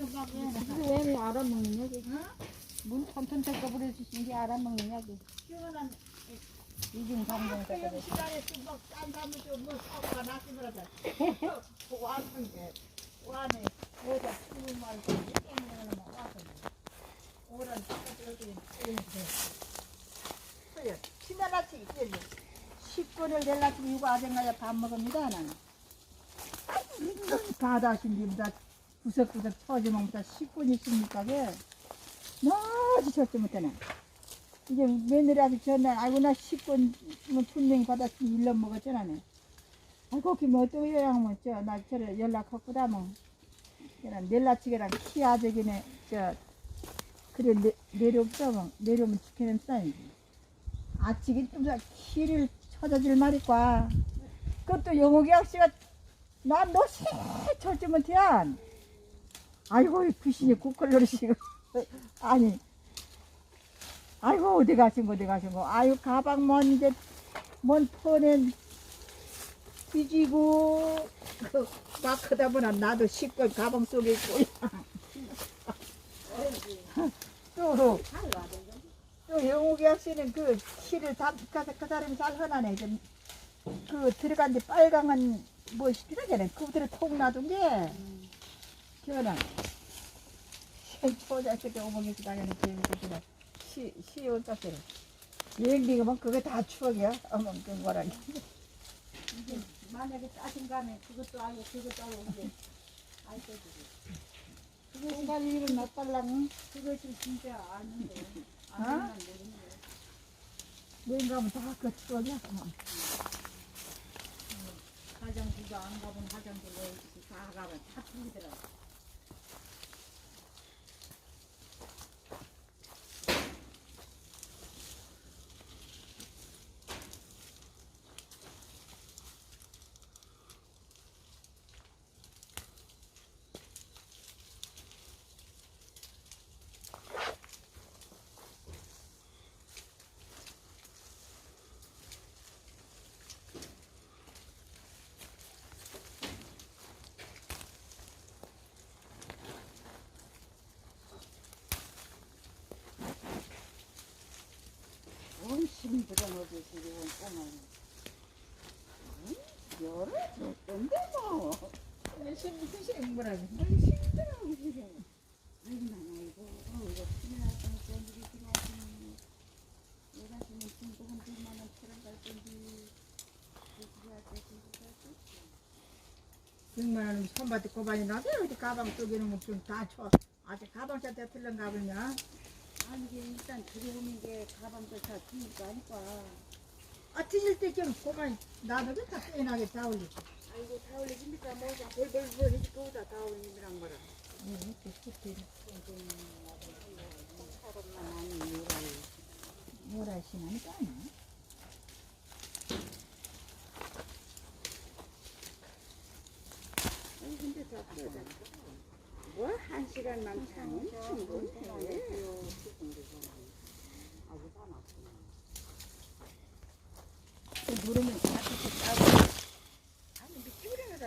왜 알아먹느냐? 문 턴턴 섞어버려 주신 게 알아먹느냐? 이중 감정 섞어버려. 시간에 또막딴 사람을 좀뭐 사고가 났으면서 왔는데 와네? 어디다? 죽은 말고 깨물어는 막 와서 오란 여기 그래. 치매나치 있겠네. 식권을 내려고 이거 아쟁가야 밥 먹습니다 나는. 바다신지보다 구석구석 처지면보다 식권이 있습니까 그게? 너무 절대 못하네. 이제 며느리한테 전화 아이고 나 식권 뭐 분명히 받았으니 일러 먹었잖아 네. 아이고 그뭐 어떻게 요양 뭐저나 저래 연락하고다 뭐. 그냥 넬라치게랑 키 아저기네 저 그래 내, 내려오다 뭐. 내려오면 지켜낸 사이지 아치기 좀 키를 찾아줄 말이과 그것도 영옥이 아씨가 난너 절대 못해야 아이고 이 귀신이 고컬러리시고. 아니 아이고 어디 가신 거 어디 가신 거. 아유 가방 먼 이제 먼 폰에 뒤지고. 막 크다 보나 나도 씻고 가방 속에 있고. 또, 또 영욱이 학생은 그 키를 다, 그, 그 사람이 잘 흔하네. 좀, 그 들어간 데 빨강한 뭐 시키라잖아 그들을 톡 놔둔 게 기억나 포자식이 오목에서 다니는 비행기들은 시, 시온 깎으래 여행비가 뭐 그거 다 추억이야. 어머 그 뭐라니 만약에 짜증가면 그것도 알고 그것도 알고 근데 알 거지 그것이 관리를 놔달라고? 그것이 진짜 아는데. 안 여행 가면 다그 추억이야? 어. 화장실도 안 가본 화장실로 다 가면 다 틀리더라고 원심 들어놓지 지금 꼬마는. 열을 줬던데 뭐. 무슨 무슨 생물하니 힘들어 지금. 아이고 아이고 이거 피날 때문에 쟤들이 들어왔으니 내가 지금 친구 한 2만 원처럼 갈 건데 그래야 돼 백만 원 선밭에 고반이 나대 어디 가방 속에는 뭐좀다 쳐. 아직 가방 차 대 틀린가 보냐? 아니 이게 일단 들어오는 게 가방도 다 뒤니까 하니까 아 뒤질 때좀 고반이 나도 다 빼나게 다 올리지. 아이고 다 올리십니까? 뭐자 벌벌벌 해지 거기다 다 올리느란 거라. 다 뜯어 뭐한 시간만 차니 충분해. 아니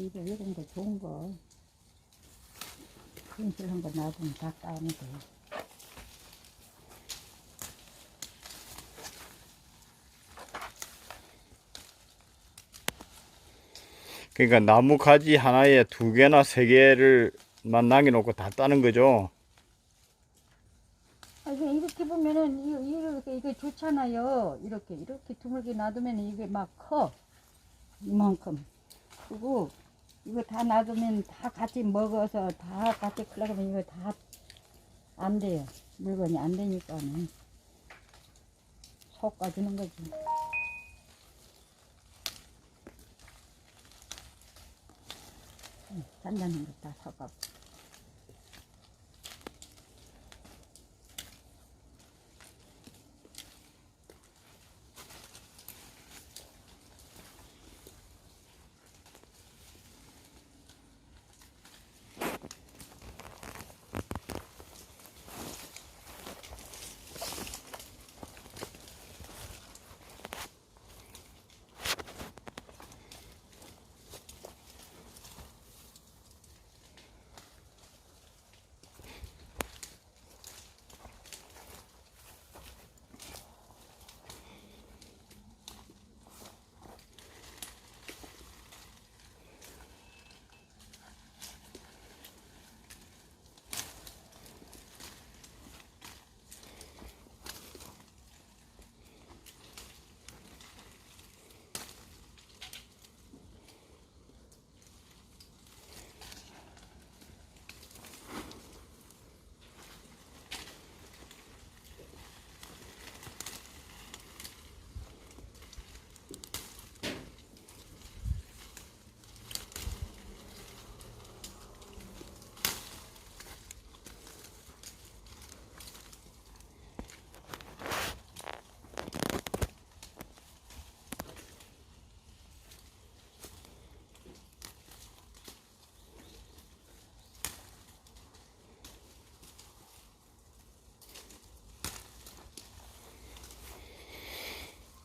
집에 이런 거 좋은 거 근실한 거 놔두면 다 까면 돼 그러니까 나무 가지 하나에 두 개나 세 개를 만 남겨놓고 다 따는 거죠. 아, 이게 이렇게 보면은 이- 이렇게 이게 좋잖아요. 이렇게 이렇게 드물게 놔두면 이게 막 커. 이만큼. 그리고 이거 다 놔두면 다 같이 먹어서 다 같이 클러면 이거 다 안 돼요. 물건이 안 되니까는. 섞어주는 거지. 응, 단단한 거다 섞어.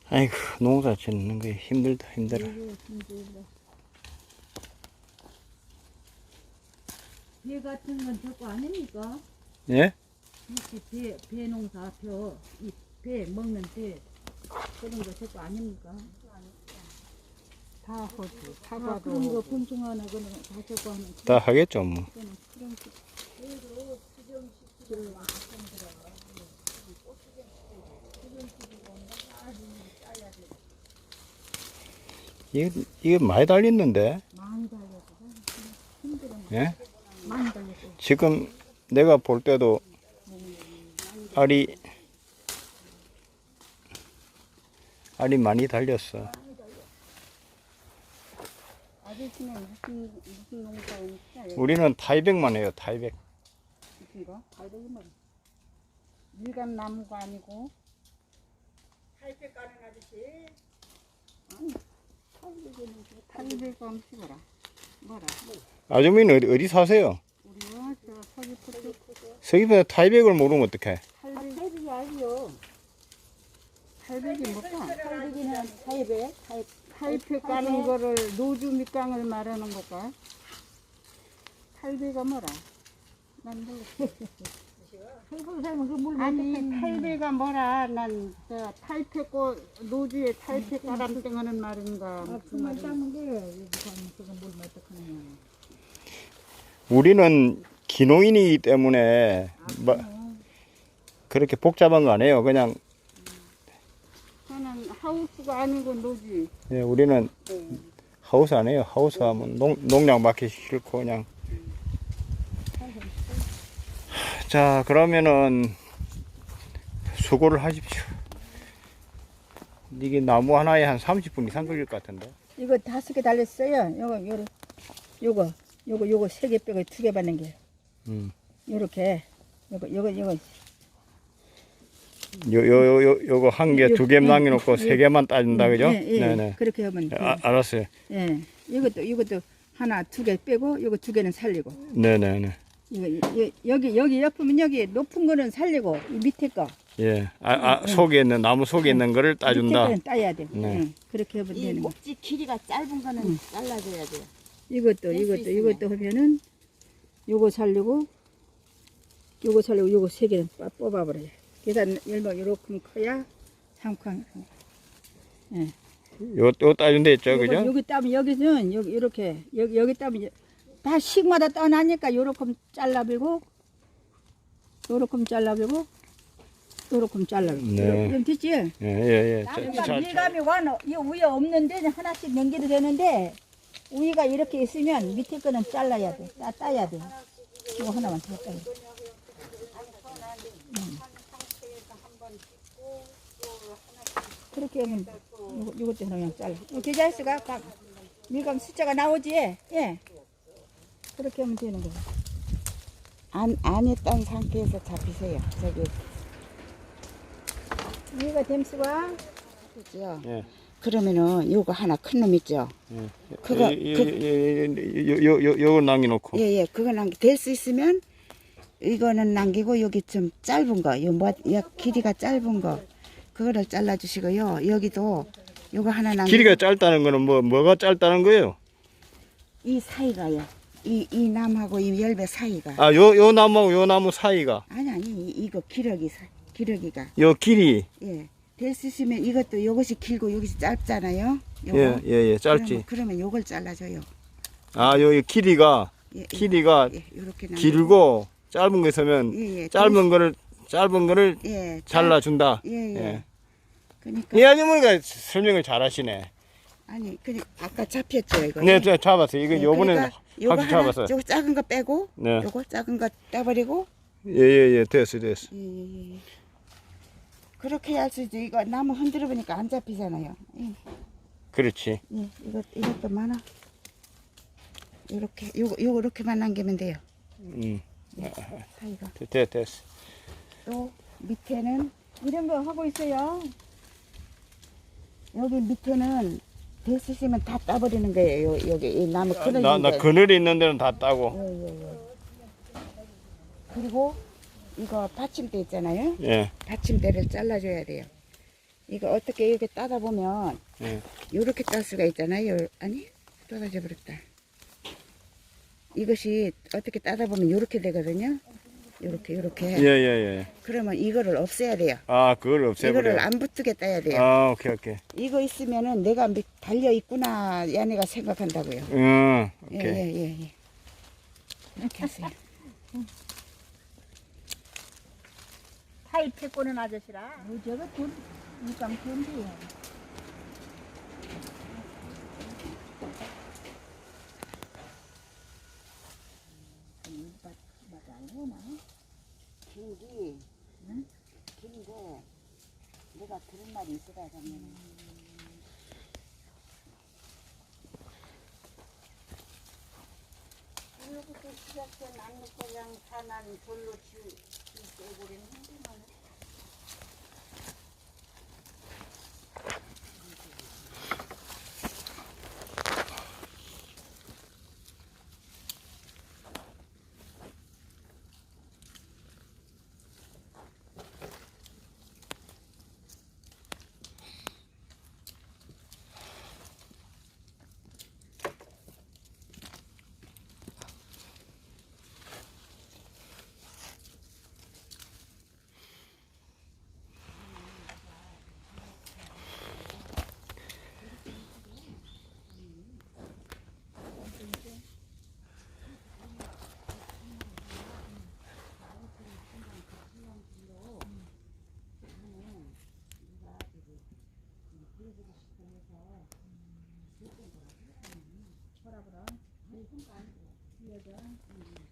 아이고 농사 짓는 게 힘들다 힘들어. 배 같은 건 저거 아닙니까? 예? 이렇게 배, 배 농사, 벼, 이 배, 먹는 배, 그런 거 저거 아닙니까? 다 호주, 다 사과도 그런 거. 봉숭아나 그런 거다 저거 하는 다 하겠죠 뭐. 그런 그런 거. 이게 이게 많이 달렸는데. 많이 힘들어. 예? 많이 달려서. 지금 내가 볼 때도 알이 알이 많이 달렸어. 아저씨는 무슨 무슨 농사입니까? 우리는 타이백만 해요. 타이백. 무슨 거? 다이더기 뭐? 밀감 나무가 아니고 탈백 가는 아저씨. 탈배 뭐라? 아주머니는 어디, 어디 사세요? 우리가 저 서귀포 서기부터 타이백을 모르면 어떡해? 탈배기 아니요. 탈배기 뭘까? 탈배기는 타이배 타이 탈백 가는 거를 노주 밑강을 말하는 걸까? 탈배가 뭐라? 난 모르 아니 탈배가 뭐라? 난 저 탈백고 노주에 탈백 가람땡하는 말인가? 무슨. 우리는 기농인이기 때문에 뭐 그렇게 복잡한 거 아니에요. 그냥 저는 하우스가 아니고 노지. 예, 우리는 하우스 아니에요. 하우스 하면 농, 농약 맞기 싫고 그냥 자 그러면은 수고를 하십시오. 이게 나무 하나에 한 30분 이상 걸릴 것 같은데. 이거 다섯 개 달렸어요. 요거 요거 요거 요거 요거 세 개 빼고 두 개 받는 게 음. 요렇게 요거 요거 요거 요, 요, 요, 요, 요 거 한 개, 두개 예, 남겨놓고 예. 세 개만 따준다, 그죠? 예, 예. 네네. 그렇게 하면 돼. 아, 알았어요. 예. 이것도 이것도 하나 두 개 빼고 요거 두 개는 살리고 네네네. 이거 여기 여기 옆으면 여기 높은 거는 살리고 이 밑에 거 예. 아, 아, 속에 있는, 나무 속에 있는 거를 밑에 따준다. 거는 따야 돼. 네. 응. 그렇게 하면 이 되는 거. 목지 길이가 짧은 거는 잘라줘야 돼요. 이것도 이것도 있으면. 이것도 하면은 요거 살리고 요거 살리고 요거 세 개는 빠- 뽑아버려요. 계산 열번 요렇게 커야 삼칸. 요, 요 따준 데 있죠, 요거- 그죠? 여기 따면 여기는 여기 이렇게 여기 여기 따면 다 식마다 떠나니까 요렇게 잘라버리고 요렇게 잘라버리고 요렇게 잘라요. 네. 그럼 됐지? 예, 예, 예. 밀감이 와는 이 위에 없는데 하나씩 넘겨도 되는데 위가 이렇게 있으면 밑에 거는 잘라야 돼. 따, 따야 돼. 이거 하나만 더 따야 돼. 음. 그렇게 하면 요것도 그냥 잘라. 이 계좌수가 각 밀감 숫자가 나오지? 예. 그렇게 하면 되는 거야. 안, 안 했던 상태에서 잡히세요. 저기, 위가 댐수가 그죠? 예. 그러면은 요거 하나 큰 놈 있죠? 예. 그거- 예, 예, 예, 예, 요, 요, 요, 요거 남겨놓고. 예, 예. 그거 남기, 될 수 있으면 이거는 남기고 여기 좀 짧은 거, 요 뭐, 요 길이가 짧은 거, 그거를 잘라주시고요. 여기도 요거 하나 남기고. 길이가 짧다는 거는 뭐, 뭐가 짧다는 거예요? 이 사이가요. 이, 이 남하고 이 열배 사이가. 아, 요, 요 나무하고 요 나무 사이가. 아니, 아니, 이- 이거 기러기, 사, 기러기가. 요 길이. 예. 될 수 있으면 이것도 요것이 길고 요것이 짧잖아요. 요거. 예, 예, 예, 짧지. 그러면, 그러면 요걸 잘라줘요. 아, 요, 요 길이가, 예, 예. 길이가 예, 요렇게. 길고, 짧은 거 있으면, 예, 예. 짧은 거를, 짧은 거를 예, 잘라준다. 예, 예. 예. 그러니까 이 아주머니가 설명을 잘 하시네. 아니, 그냥 아까 잡혔죠 이거. 네, 저 잡았어요. 이거 예, 요번에 그러니까 요거 확실히 하나, 잡았어요. 요거 작은 거 빼고, 네. 요거 작은 거 떼버리고. 예, 예, 예, 됐어, 됐어. 예, 예, 예. 그렇게 할수 있지. 이거 나무 흔들어 보니까 안 잡히잖아요. 예, 그렇지. 예, 이것 이것도 많아. 요렇게 요거 요거 이렇게만 남기면 돼요. 음, 사이가. 됐, 됐, 됐어. 또 밑에는 이런 거 하고 있어요. 여기 밑에는 될수 있으면 다 따버리는 거예요. 요, 여기 이 나무 끊어진 나, 나 거. 그늘이 있는 데는 다 따고. 예, 예, 예. 그리고 이거 받침대 있잖아요. 예, 받침대를 잘라줘야 돼요. 이거 어떻게 이렇게 따다 보면 예. 이렇게 딸 수가 있잖아요. 요- 아니 떨어져 버렸다. 이것이 어떻게 따다 보면 이렇게 되거든요. 이렇게 이렇게. 예, 예, 예. 그러면 이거를 없애야 돼요. 아, 그걸 없애버려. 이거를 안 붙게 따야 돼요. 아, 오케이, 오케이. 이거 있으면은 내가 밑- 달려 있구나 얘네가 생각한다고요. 응, 예, 오케이. 예, 예, 예. 이렇게 하세요. 타입해 꼬는 아저씨라. 뭐 저거 돈 물감 견디요. 긴기, 긴데 내가 들은 말 이 있어야 하면 이로부터 시작된 안목과장 산안 돌로 지우 지우버리는 힘들만 Bukan.